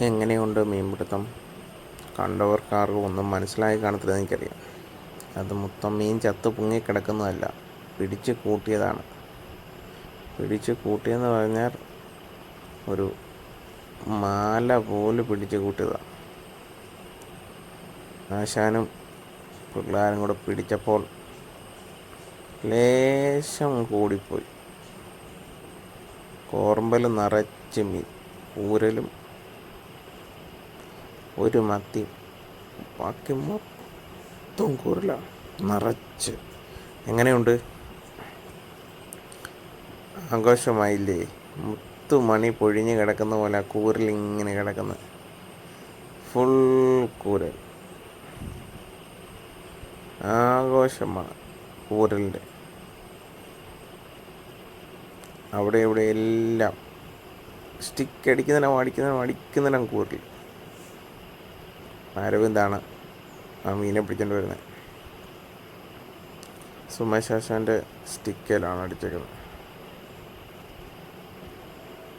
എങ്ങനെയുണ്ട് മീൻപിടുത്തം? കണ്ടവർക്കാർക്കും ഒന്നും മനസ്സിലായി കാണത്തില്ല എനിക്കറിയാം. അത് മൊത്തം മീൻ ചത്ത് പൊങ്ങിക്കിടക്കുന്നതല്ല പിടിച്ച് കൂട്ടിയതാണ്. പിടിച്ച് കൂട്ടിയെന്ന് പറഞ്ഞാൽ ഒരു മാല പോലെ പിടിച്ച് കൂട്ടിയതാണ് ആശാനും പിള്ളേരും കൂടെ പിടിച്ചപ്പോൾ ലേശം കൂടിപ്പോയി. കോർമ്പൽ നിറച്ച് മീൻ ഊരലും ഒരു മത്തി. ബാക്കി മൊത്തം കൂരല. നിറച്ച്. എങ്ങനെയുണ്ട്? ആഘോഷമായില്ലേ? മുത്തു മണി പൊഴിഞ്ഞ് കിടക്കുന്ന പോലെ ആ കൂരൽ ഇങ്ങനെ കിടക്കുന്നു. ഫുൾ കൂരൽ. ആഘോഷമാണ് കൂരലിന്റെ. അവിടെ ഇവിടെ എല്ലാം. സ്റ്റിക്ക് അടിക്കുന്നതിനും അടിക്കുന്നതിനും അടിക്കുന്നതിനും കൂരൽ. അരവിന്ദാണ് ആ മീനെ പിടിക്കേണ്ടി വരുന്നത് സുമേഷ് ആശാന്റെ സ്റ്റിക്കയിലാണ് അടിച്ചേക്കുന്നത്.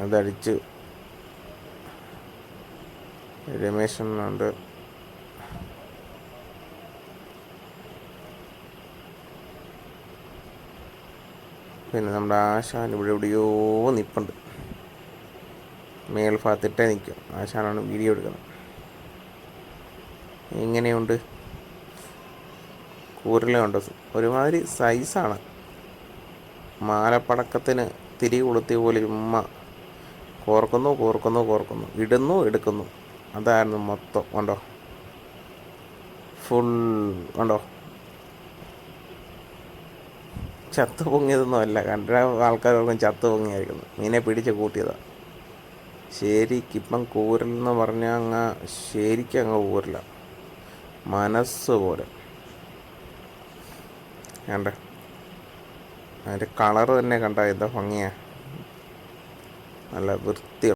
അതടിച്ച് രമേശനുണ്ട് പിന്നെ നമ്മുടെ ആശാൻ ഇവിടെ എവിടെയോ നിപ്പുണ്ട്. മേൽഭാഗത്തിട്ടേ നിൽക്കും. ആശാനാണ് വീഡിയോ എടുക്കുന്നത്. എങ്ങനെയുണ്ട്? കൂരലുണ്ട്. ഒരുമാതിരി സൈസാണ് മാലപ്പടക്കത്തിന് തിരി കൊളുത്തിയ പോലെ ഉമ്മ കോർക്കുന്നു കോർക്കുന്നു കോർക്കുന്നു. ഇടുന്നു എടുക്കുന്നു. അതായിരുന്നു മൊത്തം. കണ്ടോ? ഫുൾ കണ്ടോ? ചത്ത് പൊങ്ങിയതൊന്നും അല്ല. കണ്ട ആൾക്കാർക്കും ചത്ത് പൊങ്ങിയായിരിക്കുന്നു. മീനെ പിടിച്ച് കൂട്ടിയതാണ് ശരിക്കിപ്പം കൂരലെന്ന് പറഞ്ഞാൽ അങ്ങ് ശരിക്കും അങ്ങ് കൂരല. മനസ്സ് പോലെ കണ്ട? അതിന്റെ കളർ തന്നെ കണ്ട? എന്താ ഭംഗിയാ. നല്ല വൃത്തി